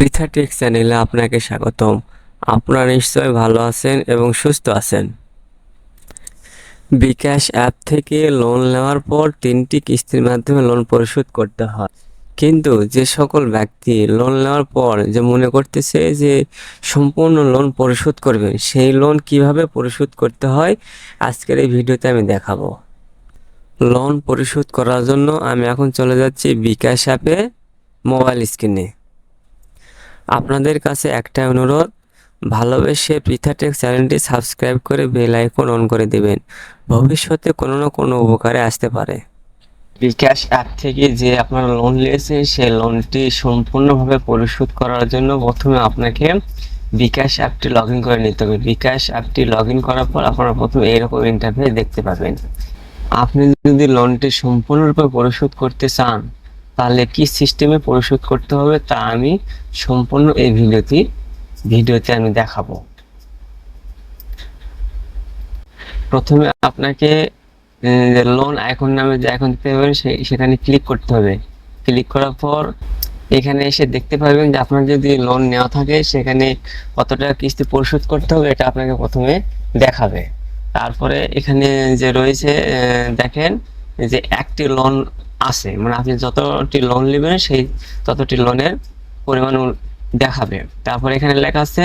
পৃথাটেক চ্যানেলে আপনাকে স্বাগতম। আপনারা নিশ্চয়ই ভালো আছেন এবং সুস্থ আছেন। বিকাশ অ্যাপ থেকে লোন নেওয়ার পর তিনটি কিস্তির মাধ্যমে লোন পরিশোধ করতে হয়। কিন্তু যে সকল ব্যক্তি লোন নেওয়ার পর যে মনে করতেছে যে সম্পূর্ণ লোন পরিশোধ করবেন, সেই লোন কীভাবে পরিশোধ করতে হয়, আজকের এই ভিডিওতে আমি দেখাবো। লোন পরিশোধ করার জন্য আমি এখন চলে যাচ্ছি বিকাশ অ্যাপে মোবাইল স্ক্রিনে আপনাদের কাছে একটা অনুরোধ, ভালোবেসে পৃথাটেক চ্যানেলটি সাবস্ক্রাইব করে বেল আইকন অন করে দেবেন। ভবিষ্যতে কোনো না কোনো উপকারে আসতে পারে। বিকাশ অ্যাপ থেকে যে আপনারা লোন নিয়েছেন সেই লোনটি সম্পূর্ণভাবে পরিশোধ করার জন্য প্রথমে আপনাকে বিকাশ অ্যাপটি লগ করে নিতে হবে। বিকাশ অ্যাপটি লগ করার পর আপনারা প্রথমে এইরকম ইন্টারফেস দেখতে পাবেন। আপনি যদি লোনটি সম্পূর্ণরূপে পরিশোধ করতে চান তাহলে কি সিস্টেমে পরিশোধ করতে হবে তা আমি সম্পূর্ণ এই ভিডিওতে ভিডিওতে আমি দেখাবো। প্রথমে আপনাকে লোন আইকন নামে যে আইকন দেখতে পাবেন সেখানে ক্লিক করতে হবে। ক্লিক করার পর এখানে এসে দেখতে পাবেন যে আপনার যদি লোন নেওয়া থাকে, সেখানে কত টাকা কিস্তি পরিশোধ করতে হবে এটা আপনাকে প্রথমে দেখাবে। তারপরে এখানে যে রয়েছে দেখেন যে একটি লোন আছে। মানে আপনি যতটি লোন নেবেন, সেই ততটি লোনের পরিমাণ দেখাবে। তারপরে এখানে লেখা আছে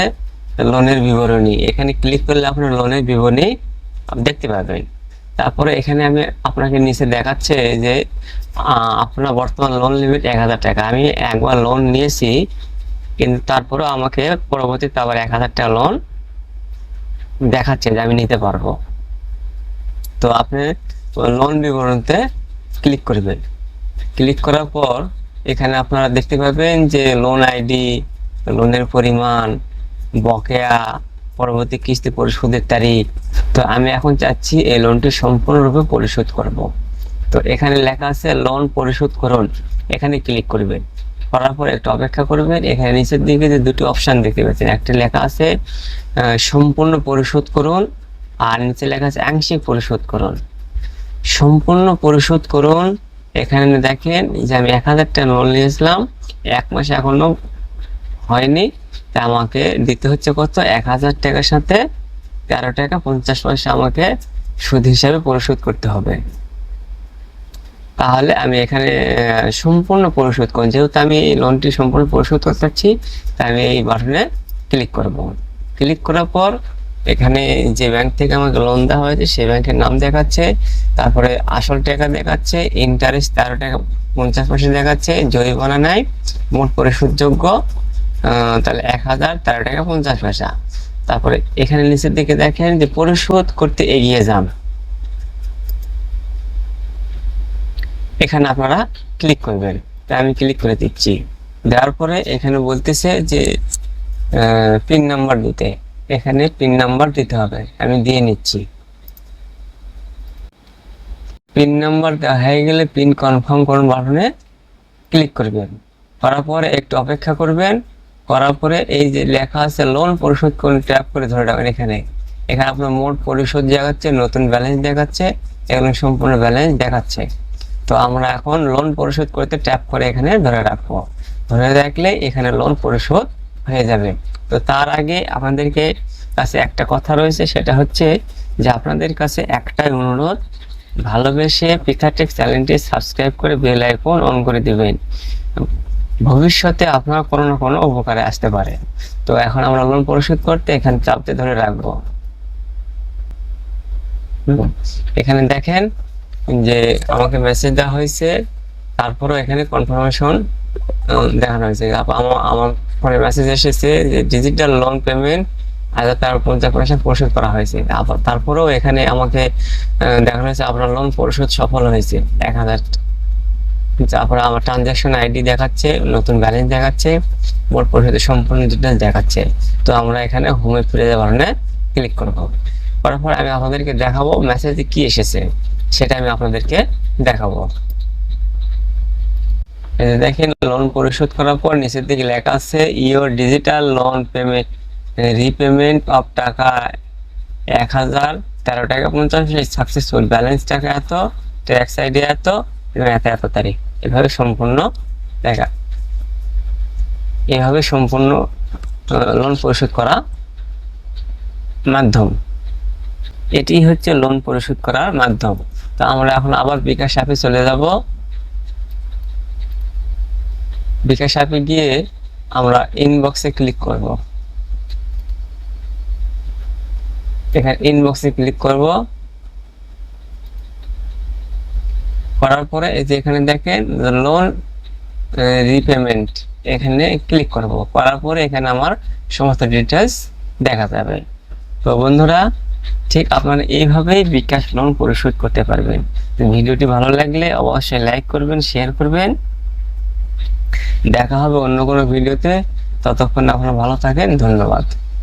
লোনের বিবরণী। এখানে ক্লিক করলে আপনার লোনের বিবরণী দেখতে পাবেন তারপরে এখানে আমি আপনাকে নিচে দেখাচ্ছে যে আপনার বর্তমান লোন লিমিট এক হাজার টাকা। আমি একবার লোন নিয়েছি, কিন্তু তারপরেও আমাকে পরবর্তীতে আবার এক হাজার টাকা লোন দেখাচ্ছে যে আমি নিতে পারব। তো আপনি লোন বিবরণীতে ক্লিক করবেন ক্লিক করার পর এখানে আপনারা দেখতে পাবেন যে লোন আইডি লোনের পরিমাণ, বকেয়া, পরবর্তী কিস্তি পরিশোধের তারিখ। তো আমি এখন চাচ্ছি এই লোনটি সম্পূর্ণরূপে পরিশোধ করব। তো এখানে লেখা আছে লোন পরিশোধ করুন। এখানে ক্লিক করবেন। করার পর একটু অপেক্ষা করবেন। এখানে নিচের দিকে যে দুটি অপশন দেখতে পাচ্ছেন, একটা লেখা আছে সম্পূর্ণ পরিশোধ করুন, আর নিচে লেখা আছে আংশিক পরিশোধ করুন। সম্পূর্ণ পরিশোধ করুন। এখানে দেখেন যে আমি এক হাজার টাকা লোন নিয়েছিলাম। এক মাসে এখনও হয়নি। তা আমাকে দিতে হচ্ছে কত? এক হাজার টাকার সাথে তেরো টাকা পঞ্চাশ পয়সা আমাকে সুদ হিসাবে পরিশোধ করতে হবে। তাহলে আমি এখানে সম্পূর্ণ পরিশোধ করুন। যেহেতু আমি এই লোনটি সম্পূর্ণ পরিশোধ করতে চাচ্ছি, তাই আমি এই বাটনে ক্লিক করব। ক্লিক করার পর এখানে যে ব্যাংক থেকে আমাকে লোন দেওয়া হয়েছে, সেই ব্যাংকের নাম দেখাচ্ছে, তারপরে আসল টাকা দেখাচ্ছে ইন্টারেস্ট তেরো টাকা পঞ্চাশ পয়সা দেখাচ্ছে, জরিমানা নাই মোট পরিশোধযোগ্য তাহলে এক হাজার তেরো টাকা পঞ্চাশ পয়সা। তারপরে এখানে নিচের দিকে দেখেন যে পরিশোধ করতে এগিয়ে যান। এখানে আপনারা ক্লিক করবেন। তাই আমি ক্লিক করে দিচ্ছি। দেওয়ার পরে এখানে বলতেছে যে পিন নাম্বার দিতে। এখানে পিন নাম্বার দিতে হবে। আমি দিয়ে নিচ্ছি। পিন নাম্বার দেওয়া হয়ে গেলে পিন কনফার্ম করুন বাটনে ক্লিক করবেন। করার পরে একটু অপেক্ষা করবেন। করার পরে এই যে লেখা আছে লোন পরিশোধ করুন ট্যাপ করে ধরে রাখবেন এখানে। এখানে আপনার মোট পরিশোধ দেখাচ্ছে, নতুন ব্যালেন্স দেখাচ্ছে এগুলো সম্পূর্ণ ব্যালেন্স দেখাচ্ছে। তো আমরা এখন লোন পরিশোধ করতে ট্যাপ করে এখানে ধরে রাখব। ধরে রাখলে এখানে লোন পরিশোধ হয়ে যাবে। তো তার আগে আপনাদেরকে কাছে একটা কথা রয়েছে, সেটা হচ্ছে যে আপনাদের কাছে একটাই অনুরোধ, ভালোবেসে পিথাটেক চ্যানেলটি সাবস্ক্রাইব করে বেল আইকন অন করে দিবেন। ভবিষ্যতে আপনার কোনো না কোনো উপকারে আসতে পারে। তো এখন আমরা লোন পরিশোধ করতে এখানে চাপতে ধরে রাখব। এখানে দেখেন যে আমাকে মেসেজ দেওয়া হয়েছে, তারপরও এখানে কনফার্মেশন দেখানো হয়েছে। আমার ফোনে মেসেজ এসেছে যে ডিজিটাল লোন পেমেন্ট হাজার তার পঞ্চাশ পয়সা পরিশোধ করা হয়েছে। আবার তারপরেও এখানে আমাকে দেখানো হয়েছে আপনার লোন পরিশোধ সফল হয়েছে এক হাজার তারপরে আমার ট্রানজ্যাকশন আইডি দেখাচ্ছে, নতুন ব্যালেন্স দেখাচ্ছে, মোট পরিশোধের সম্পূর্ণ ডিটেলস দেখাচ্ছে। তো আমরা এখানে হোমে ফিরে যাওয়ার ক্লিক করব। করার পর আমি আপনাদেরকে দেখাবো মেসেজে কি এসেছে, সেটা আমি আপনাদেরকে দেখাবো। এই দেখেন লোন পরিশোধ করার পর নিচের দিকে লেখা আছে your digital loan payment repayment of টাকা এক হাজার তেরো টাকা পঞ্চাশ সাকসেসফুল ব্যালেন্স টাকা এত ট্যাক্স আইডি এত, এবং এত এত তারিখ। এভাবে সম্পূর্ণ দেখা এভাবে সম্পূর্ণ লোন পরিশোধ করা মাধ্যম। এটি হচ্ছে লোন পরিশোধ করার মাধ্যম। তো আমরা এখন আবার বিকাশ অ্যাপে চলে যাব। বিকাশ অ্যাপে গিয়ে আমরা ইনবক্সে ক্লিক করব। এখানে ইনবক্সে ক্লিক করব। করার পরে এই যে এখানে দেখেন লোন রিপেমেন্ট এখানে ক্লিক করব। করার পরে এখানে আমার সমস্ত ডিটেলস দেখা যাবে। তো বন্ধুরা, ঠিক আপনারা এইভাবেই বিকাশ লোন পরিশোধ করতে পারবেন। ভিডিওটি ভালো লাগলে অবশ্যই লাইক করবেন শেয়ার করবেন। দেখা হবে অন্য কোনো ভিডিওতে। ততক্ষণ আপনারা ভালো থাকেন ধন্যবাদ।